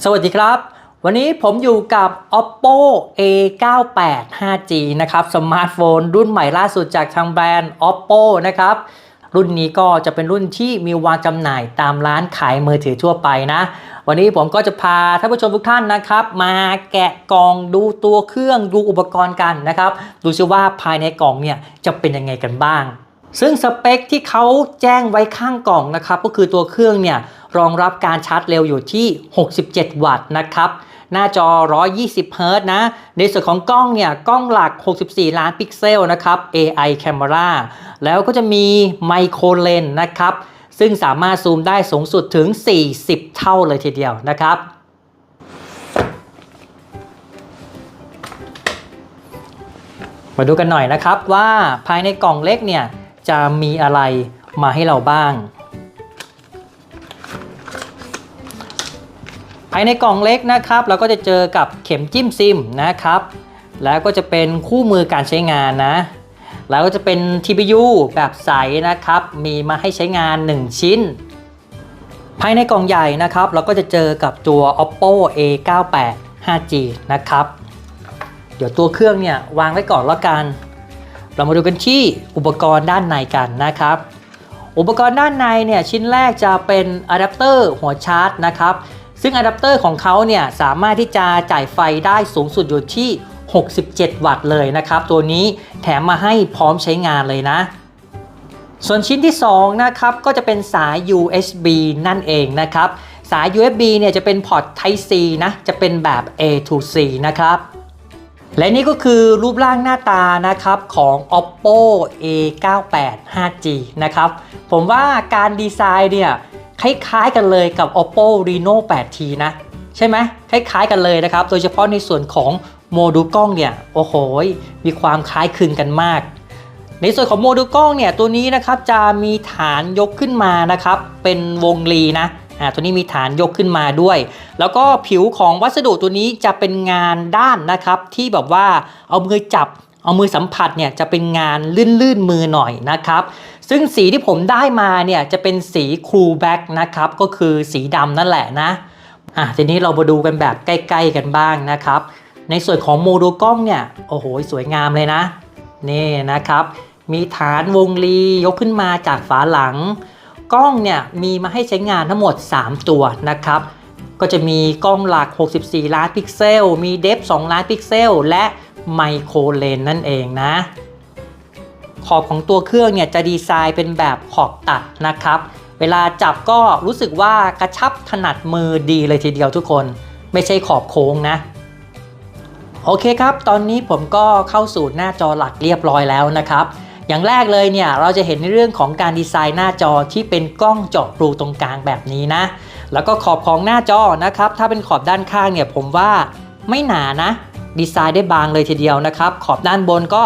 สวัสดีครับ วันนี้ผมอยู่กับ oppo a98 5g นะครับสมาร์ทโฟนรุ่นใหม่ล่าสุดจากทางแบรนด์ oppo นะครับรุ่นนี้ก็จะเป็นรุ่นที่มีวางจำหน่ายตามร้านขายมือถือทั่วไปนะ วันนี้ผมก็จะพาท่านผู้ชมทุกท่านนะครับ มาแกะกล่องดูตัวเครื่องดูอุปกรณ์กันนะครับ ดูซิว่าภายในกล่องเนี่ยจะเป็นยังไงกันบ้าง ซึ่งสเปคที่เขาแจ้งไว้ข้างกล่องนะครับ ก็คือตัวเครื่องเนี่ย รองรับการชาร์จเร็วอยู่ที่ 67 วัตต์นะครับ หน้าจอ 120เฮิรตนะ ในส่วนของกล้องเนี่ย กล้องหลัก 64 ล้านพิกเซลนะครับ AI Camera แล้วก็จะมีไมโครเลนนะครับ ซึ่งสามารถซูมได้สูงสุดถึง 40 เท่าเลยทีเดียวนะครับมาดูกันหน่อยนะครับว่าภายในกล่องเล็กเนี่ยจะมีอะไรมาให้เราบ้าง ภายในกล่องเล็กนะครับเราก็จะเจอกับเข็มจิ้มซิมนะครับ แล้วก็จะเป็นคู่มือการใช้งานนะ แล้วก็จะเป็น TPU แบบใสนะครับ มีมาให้ใช้งาน 1 ชิ้น ภายในกล่องใหญ่นะครับ เราก็จะเจอกับตัว oppo a98 5g นะครับ เดี๋ยวตัวเครื่องเนี่ยวางไว้ก่อนแล้วกัน เรามาดูกันที่อุปกรณ์ด้านในกันนะครับ อุปกรณ์ด้านในเนี่ยชิ้นแรกจะเป็นอะแดปเตอร์หัวชาร์จนะครับ ซึ่งอะแดปเตอร์ของเขาเนี่ยสามารถที่จะจ่ายไฟได้สูงสุดอยู่ที่ 67 วัตต์เลยนะครับ ตัวนี้แถมมาให้พร้อมใช้งานเลยนะ ส่วนชิ้นที่ 2 นะครับ ก็จะเป็นสาย USB นั่นเองนะครับ สาย USB เนี่ยจะเป็นพอร์ต Type C นะ จะเป็นแบบ A to C นะครับและนี่ก็คือรูปร่างหน้าตานะครับของ oppo a98 5g นะครับ ผมว่าการดีไซน์เนี่ย คล้ายๆกันเลยกับ oppo reno 8t นะ ใช่ไหมคล้ายๆกันเลยนะครับ โดยเฉพาะในส่วนของโมดูลกล้องเนี่ย โอ้โห มีความคล้ายคลึงกันมาก ในส่วนของโมดูลกล้องเนี่ย ตัวนี้นะครับจะมีฐานยกขึ้นมานะครับ เป็นวงรีนะอ่าตัวนี้มีฐานยกขึ้นมาด้วย แล้วก็ผิวของวัสดุตัวนี้จะเป็นงานด้านนะครับ ที่แบบว่าเอามือจับ เอามือสัมผัสเนี่ยจะเป็นงานลื่นๆมือหน่อยนะครับ ซึ่งสีที่ผมได้มาเนี่ยจะเป็นสีครูแบ็กนะครับก็คือสีดำนั่นแหละนะอะทีนี้เรามาดูกันแบบใกล้ ๆ กันบ้างนะครับ ในส่วนของโมดูลกล้องเนี่ยโอ้โหสวยงามเลยนะนี่นะครับ มีฐานวงรียกขึ้นมาจากฝาหลัง กล้องเนี่ยมีมาให้ใช้งานทั้งหมด 3 ตัวนะครับ ก็จะมีกล้องหลัก 64 ล้านพิกเซล มีเดฟ 2 ล้านพิกเซล และ ไมโครเลนนั่นเองนะ ขอบของตัวเครื่องเนี่ยจะดีไซน์เป็นแบบขอบตัดนะครับ เวลาจับก็รู้สึกว่ากระชับถนัดมือดีเลยทีเดียวทุกคน ไม่ใช่ขอบโค้งนะโอเคครับ ตอนนี้ผมก็เข้าสู่หน้าจอหลักเรียบร้อยแล้วนะครับ อย่างแรกเลยเนี่ยเราจะเห็นในเรื่องของการดีไซน์หน้าจอที่เป็นกล้องเจาะรูตรงกลางแบบนี้นะ แล้วก็ขอบของหน้าจอนะครับ ถ้าเป็นขอบด้านข้างเนี่ยผมว่าไม่หนานะ ดีไซน์ได้บางเลยทีเดียวนะครับ ขอบด้านบนก็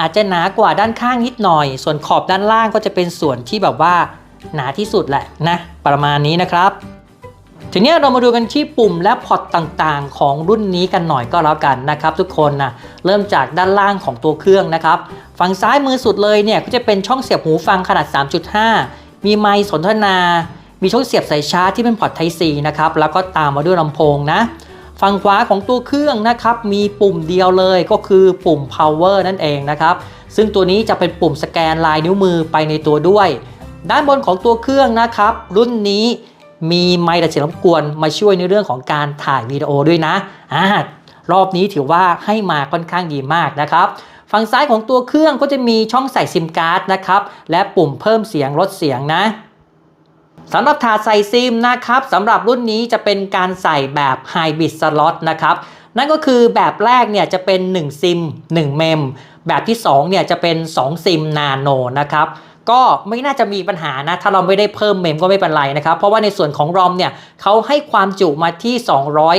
อาจจะหนากว่าด้านข้างนิดหน่อย ส่วนขอบด้านล่างก็จะเป็นส่วนที่แบบว่าหนาที่สุดแหละนะ ประมาณนี้นะครับทีนี้เรามาดูกันที่ปุ่มและพอร์ตต่างๆ ของรุ่นนี้กันหน่อยก็แล้วกันนะครับ ทุกคนนะเริ่มจากด้านล่างของตัวเครื่องนะครับ ฝั่งซ้ายมือสุดเลยเนี่ยก็จะเป็นช่องเสียบหูฟังขนาด 3.5 มีไมค์สนทนา มีช่องเสียบสายชาร์จที่เป็นพอร์ต Type C นะครับแล้วก็ตามมาด้วยลำโพงนะ ฝั่งขวาของตัวเครื่องนะครับมีปุ่มเดียวเลยก็คือปุ่ม power นั่นเองนะครับ ซึ่งตัวนี้จะเป็นปุ่มสแกนลายนิ้วมือไปในตัวด้วย ด้านบนของตัวเครื่องนะครับ รุ่นนี้มีไมค์ดัดเสียงรบกวนมาช่วยในเรื่องของการถ่ายวิดีโอด้วยนะอ่ารอบนี้ถือว่าให้มาค่อนข้างดีมากนะครับ ฝั่งซ้ายของตัวเครื่องก็จะมีช่องใส่ซิมการ์ดนะครับ และปุ่มเพิ่มเสียงลดเสียงนะ สำหรับถาดใส่ซิมนะครับสำหรับรุ่นนี้จะเป็นการใส่แบบ Hybrid Slot นะครับนั่นก็คือแบบแรกเนี่ยจะเป็น 1 ซิม 1 เมม แบบที่2เนี่ยจะเป็น 2 ซิมนาโนนะครับก็ไม่น่าจะมีปัญหานะ ถ้าเราไม่ได้เพิ่มเมมก็ไม่เป็นไรนะครับ เพราะว่าในส่วนของรอมเนี่ยเขาให้ความจุมาที่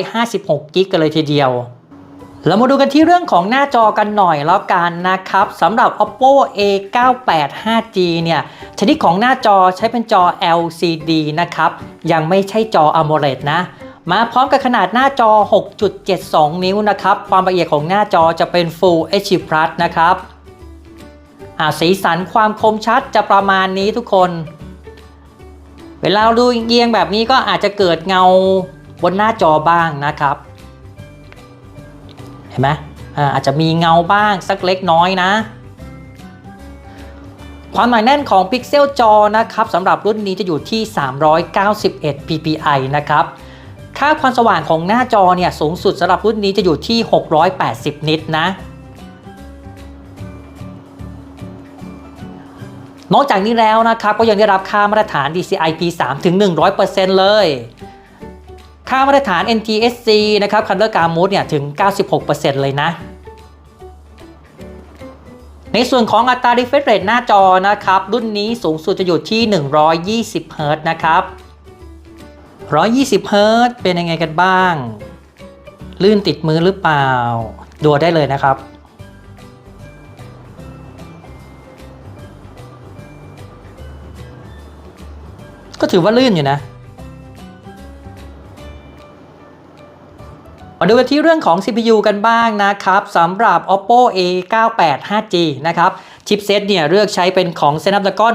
256 กิกกันเลยทีเดียว เรามาดูกันที่เรื่องของหน้าจอกันหน่อยแล้วกันนะครับสำหรับ oppo a98 5g เนี่ยชนิดของหน้าจอใช้เป็นจอ LCD นะครับ ยังไม่ใช่จอ AMOLED นะ มาพร้อมกับขนาดหน้าจอ 6.72 นิ้วนะครับ ความละเอียดของหน้าจอจะเป็น Full HD Plus นะครับอ่าสีสันความคมชัดจะประมาณนี้ทุกคน เวลาเราดูเอียงแบบนี้ก็อาจจะเกิดเงาบนหน้าจอบ้างนะครับ ห็นไหมอ่าอาจจะมีเงาบ้างสักเล็กน้อยนะ ความหนาแน่นของพิกเซลจอนะครับสำหรับรุ่นนี้จะอยู่ที่ 391 ppi นะครับค่าความสว่างของหน้าจอเนี่ยสูงสุดสำหรับรุ่นนี้จะอยู่ที่ 680 นิตนะ นอกจากนี้แล้วนะครับก็ยังได้รับค่ามาตรฐาน DCI P3 ถึง 100%เลย ค่ามาตรฐาน NTSC นะครับ Color Gamut เนี่ยถึง 96%เลยนะ ในส่วนของอัตรา refresh rate หน้าจอนะครับ รุ่นนี้สูงสุดจะอยู่ที่ 120 Hz นะครับ 120 Hz เป็นยังไงกันบ้าง ลื่นติดมือหรือเปล่า ดูได้เลยนะครับก็ถือว่าลื่นอยู่นะ มาดูกันที่เรื่องของ CPU กันบ้างนะครับสำหรับ oppo a98 5g นะครับชิปเซตเนี่ยเลือกใช้เป็นของ Snapdragon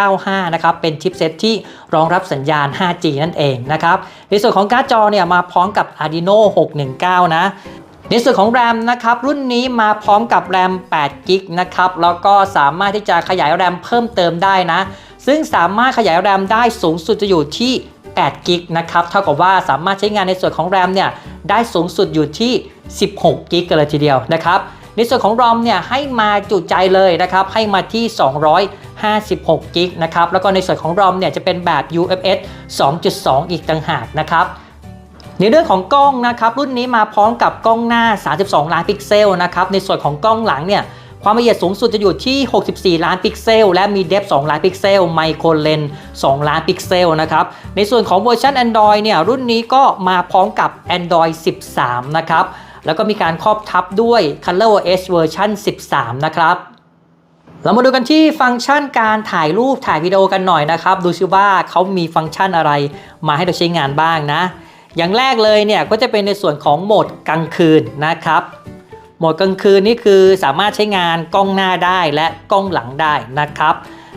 695 นะครับ เป็นชิปเซตที่รองรับสัญญาณ 5G นั่นเองนะครับ ในส่วนของการ์ดจอเนี่ยมาพร้อมกับ Adreno 619 นะในส่วนของ RAM นะครับรุ่นนี้มาพร้อมกับ RAM 8 g b นะครับแล้วก็สามารถที่จะขยาย RAM เพิ่มเติมได้นะ ซึ่งสามารถขยาย RAM ได้สูงสุดจะอยู่ที่8 g b นะครับเท่ากับว่าสามารถใช้งานในส่วนของ RAM เนี่ย ได้สูงสุดอยู่ที่ 16กิกะเลยทีเดียวนะครับ ในส่วนของ ROM เนี่ยให้มาจุใจเลยนะครับ ให้มาที่ 256กิกนะครับ แล้วก็ในส่วนของ ROM เนี่ยจะเป็นแบบ UFS 2.2 อีกต่างหากนะครับในเรื่องของกล้องนะครับรุ่นนี้มาพร้อมกับกล้องหน้า 32 ล้านพิกเซลนะครับในส่วนของกล้องหลังเนี่ย ความละเอียดสูงสุดจะอยู่ที่ 64 ล้านพิกเซล และมีเดฟ2ล้านพิกเซล ไมโครเลน2ล้านพิกเซลนะครับ ในส่วนของเวอร์ชัน Android เนี่ย รุ่นนี้ก็มาพร้อมกับ Android 13 นะครับ แล้วก็มีการครอบทับด้วย ColorOS เวอร์ชัน13 นะครับเรามาดูกันที่ฟังก์ชันการถ่ายรูปถ่ายวิดีโอกันหน่อยนะครับ ดูซิว่าเขามีฟังก์ชันอะไรมาให้เราใช้งานบ้างนะ อย่างแรกเลยเนี่ยก็จะเป็นในส่วนของโหมดกลางคืนนะครับ หมดกลางคืนนี่คือสามารถใช้งานกล้องหน้าได้และกล้องหลังได้นะครับ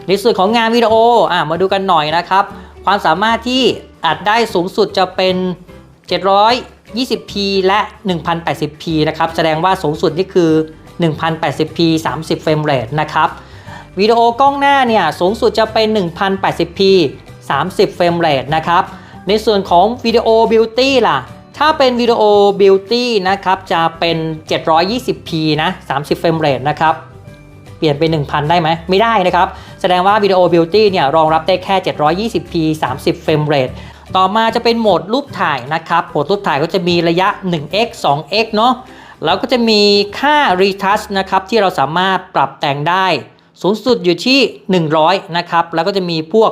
ในส่วนของงานวิดีโออะมาดูกันหน่อยนะครับ ความสามารถที่อัดได้สูงสุดจะเป็น 720p และ 1080p นะครับ แสดงว่าสูงสุดนี่คือ 1080p 30 เฟรมเรทนะครับวิดีโอกล้องหน้าเนี่ยสูงสุดจะเป็น 1080p 30 เฟรมเรทนะครับ ในส่วนของวิดีโอบิวตี้ล่ะ ถ้าเป็นวิดีโอบิวตี้นะครับจะเป็น 720p นะ 30 เฟรมเรทนะครับ เปลี่ยนเป็น 1,000 ได้ไหม ไม่ได้นะครับ แสดงว่าวิดีโอบิวตี้เนี่ยรองรับได้แค่ 720p 30 เฟรมเรทต่อมาจะเป็นโหมดรูปถ่ายนะครับ โหมดรูปถ่ายก็จะมีระยะ 1x 2x เนาะแล้วก็จะมีค่า retouch นะครับ ที่เราสามารถปรับแต่งได้ สูงสุดอยู่ที่ 100 นะครับ แล้วก็จะมีพวก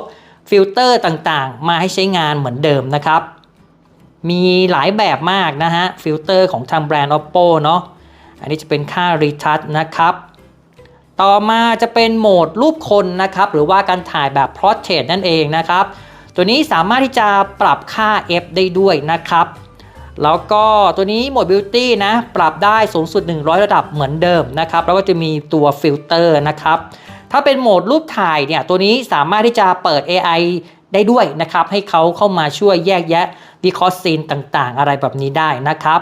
ฟิลเตอร์ต่างๆ มาให้ใช้งานเหมือนเดิมนะครับ มีหลายแบบมากนะฮะ ฟิลเตอร์ของทางแบรนด์ oppo เนาะอันนี้จะเป็นค่า retouch นะครับ ต่อมาจะเป็นโหมดรูปคนนะครับ หรือว่าการถ่ายแบบ portrait นั่นเองนะครับ ตัวนี้สามารถที่จะปรับค่า f ได้ด้วยนะครับ แล้วก็ตัวนี้โหมด Beauty นะ ปรับได้สูงสุด 100 ระดับเหมือนเดิมนะครับ แล้วก็จะมีตัวฟิลเตอร์นะครับ ถ้าเป็นโหมดรูปถ่ายเนี่ย ตัวนี้สามารถที่จะเปิด AI ได้ด้วยนะครับ ให้เขาเข้ามาช่วยแยกแยะ วิเคราะห์ซีนต่างๆ อะไรแบบนี้ได้นะครับ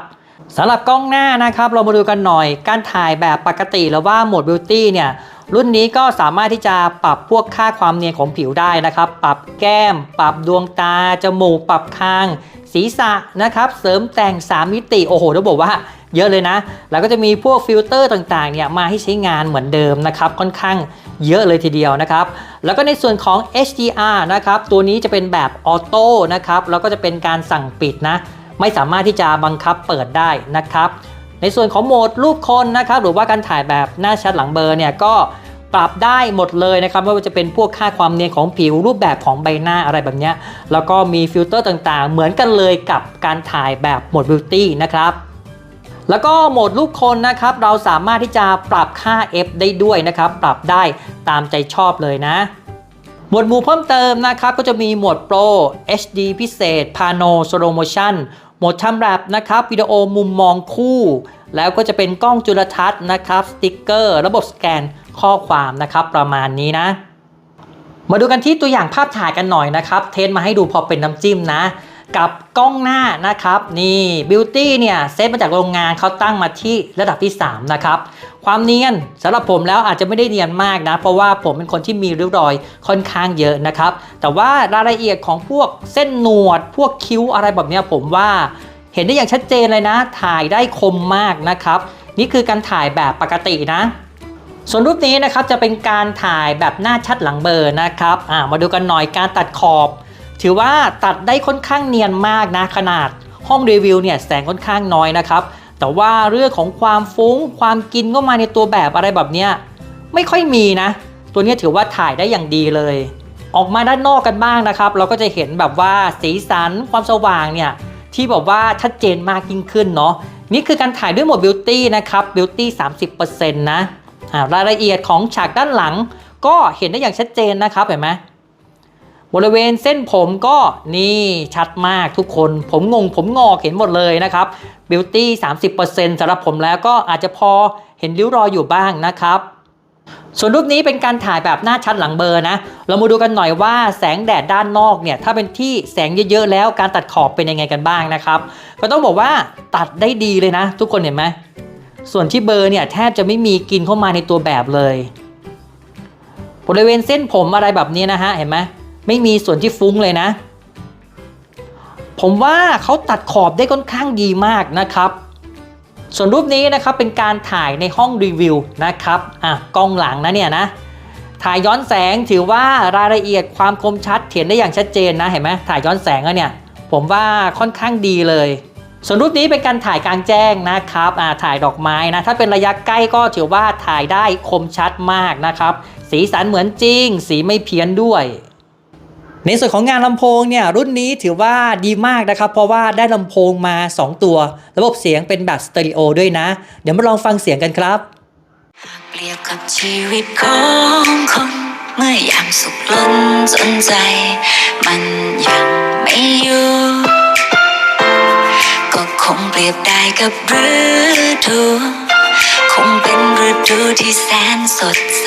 สำหรับกล้องหน้านะครับ เรามาดูกันหน่อย การถ่ายแบบปกติหรือว่าโหมด Beauty เนี่ยรุ่นนี้ก็สามารถที่จะปรับพวกค่าความเนียนของผิวได้นะครับ ปรับแก้ม ปรับดวงตา จมูก ปรับคาง ศีรษะนะครับ เสริมแต่ง 3 มิติ โอ้โหต้องบอกว่าเยอะเลยนะ แล้วก็จะมีพวกฟิลเตอร์ต่างๆเนี่ยมาให้ใช้งานเหมือนเดิมนะครับ ค่อนข้าง เยอะเลยทีเดียวนะครับ แล้วก็ในส่วนของ HDR นะครับ ตัวนี้จะเป็นแบบออโต้นะครับ แล้วก็จะเป็นการสั่งปิดนะ ไม่สามารถที่จะบังคับเปิดได้นะครับ ในส่วนของโหมดรูปคนนะครับ หรือว่าการถ่ายแบบหน้าชัดหลังเบลอเนี่ยก็ปรับได้หมดเลยนะครับไม่ว่าจะเป็นพวกค่าความเนียนของผิวรูปแบบของใบหน้าอะไรแบบนี้แล้วก็มีฟิลเตอร์ต่างๆ เหมือนกันเลยกับการถ่ายแบบโหมดบิวตี้นะครับ แล้วก็โหมดรูปคนนะครับเราสามารถที่จะปรับค่า f ได้ด้วยนะครับ ปรับได้ตามใจชอบเลยนะหมวดหมู่เพิ่มเติมนะครับก็จะมีหมวด Pro HD พิเศษ Pano Slow Motion โหมดทำแรปนะครับวิดีโอมุมมองคู่ แล้วก็จะเป็นกล้องจุลทรรศน์นะครับสติ๊กเกอร์ ระบบสแกนข้อความนะครับประมาณนี้นะ มาดูกันที่ตัวอย่างภาพถ่ายกันหน่อยนะครับ เทสมาให้ดูพอเป็นน้ำจิ้มนะ กับกล้องหน้านะครับ นี่ Beauty เนี่ยเซตมาจากโรงงานเขาตั้งมาที่ระดับที่ 3 นะครับ ความเนียนสำหรับผมแล้วอาจจะไม่ได้เนียนมากนะ เพราะว่าผมเป็นคนที่มีริ้วรอยค่อนข้างเยอะนะครับ แต่ว่ารายละเอียดของพวกเส้นหนวด พวกคิ้วอะไรแบบนี้ผมว่าเห็นได้อย่างชัดเจนเลยนะ ถ่ายได้คมมากนะครับ นี่คือการถ่ายแบบปกตินะ ส่วนรูปนี้นะครับจะเป็นการถ่ายแบบหน้าชัดหลังเบลอร์นะครับมาดูกันหน่อยการตัดขอบ ถือว่าตัดได้ค่อนข้างเนียนมากนะขนาดห้องรีวิวเนี่ยแสงค่อนข้างน้อยนะครับ แต่ว่าเรื่องของความฟุ้ง ความกินเข้ามาในตัวแบบอะไรแบบเนี้ยไม่ค่อยมีนะ ตัวนี้ถือว่าถ่ายได้อย่างดีเลย ออกมาด้านนอกกันบ้างนะครับ เราก็จะเห็นแบบว่าสีสันความสว่างเนี่ยที่แบบว่าชัดเจนมากยิ่งขึ้นเนาะนี่คือการถ่ายด้วยโหมดบิวตี้นะครับบิวตี้30%นะรายละเอียดของฉากด้านหลัง ก็เห็นได้อย่างชัดเจนนะครับเห็นไหม บริเวณเส้นผมก็นี่ชัดมากทุกคน ผมงงผมงอกเห็นหมดเลยนะครับ Beauty 30%สำหรับผมแล้วก็อาจจะพอเห็นริ้วรอยอยู่บ้างนะครับ ส่วนรูปนี้เป็นการถ่ายแบบหน้าชัดหลังเบอร์นะ เรามาดูกันหน่อยว่าแสงแดดด้านนอกเนี่ย ถ้าเป็นที่แสงเยอะๆแล้วการตัดขอบเป็นยังไงกันบ้างนะครับ ก็ต้องบอกว่าตัดได้ดีเลยนะ ทุกคนเห็นไหมส่วนที่เบอร์เนี่ยแทบจะไม่มีกินเข้ามาในตัวแบบเลย บริเวณเส้นผมอะไรแบบนี้นะฮะเห็นไหม ไม่มีส่วนที่ฟุ้งเลยนะ ผมว่าเขาตัดขอบได้ค่อนข้างดีมากนะครับ ส่วนรูปนี้นะครับเป็นการถ่ายในห้องรีวิวนะครับอะกล้องหลังนะเนี่ยนะถ่ายย้อนแสงถือว่ารายละเอียดความคมชัดเห็นได้อย่างชัดเจนนะเห็นไหมถ่ายย้อนแสงอะเนี่ย ผมว่าค่อนข้างดีเลย ส่วนรูปนี้เป็นการถ่ายกลางแจ้งนะครับอ่าถ่ายดอกไม้นะ ถ้าเป็นระยะใกล้ก็ถือว่าถ่ายได้คมชัดมากนะครับ สีสันเหมือนจริง สีไม่เพี้ยนด้วย ในส่วนของงานลำโพงเนี่ยรุ่นนี้ถือว่าดีมากนะครับ เพราะว่าได้ลำโพงมา 2 ตัว ระบบเสียงเป็นแบบสเตอริโอด้วยนะ เดี๋ยวมาลองฟังเสียงกันครับ เปรียบกับชีวิตของคนเมื่อยามสุขล้นจนใจ มันยังไม่อยู่ ก็คงเปรียบได้กับฤดูคงเป็นฤดูที่แสนสดใส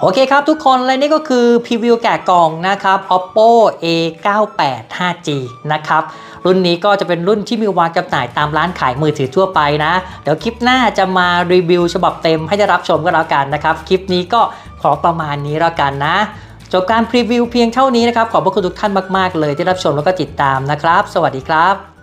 โอเคครับทุกคนและนี่ก็คือพรีวิวแกะกล่องนะครับ oppo a 9 8 5g นะครับ รุ่นนี้ก็จะเป็นรุ่นที่มีวางจำหน่ายตามร้านขายมือถือทั่วไปนะ เดี๋ยวคลิปหน้าจะมารีวิวฉบับเต็มให้ได้รับชมกันแล้วกันนะครับ คลิปนี้ก็ขอประมาณนี้แล้วกันนะ จบการพรีวิวเพียงเท่านี้นะครับ ขอบพระคุณทุกท่านมาก ๆ เลยที่รับชมแล้วก็ติดตามนะครับ สวัสดีครับ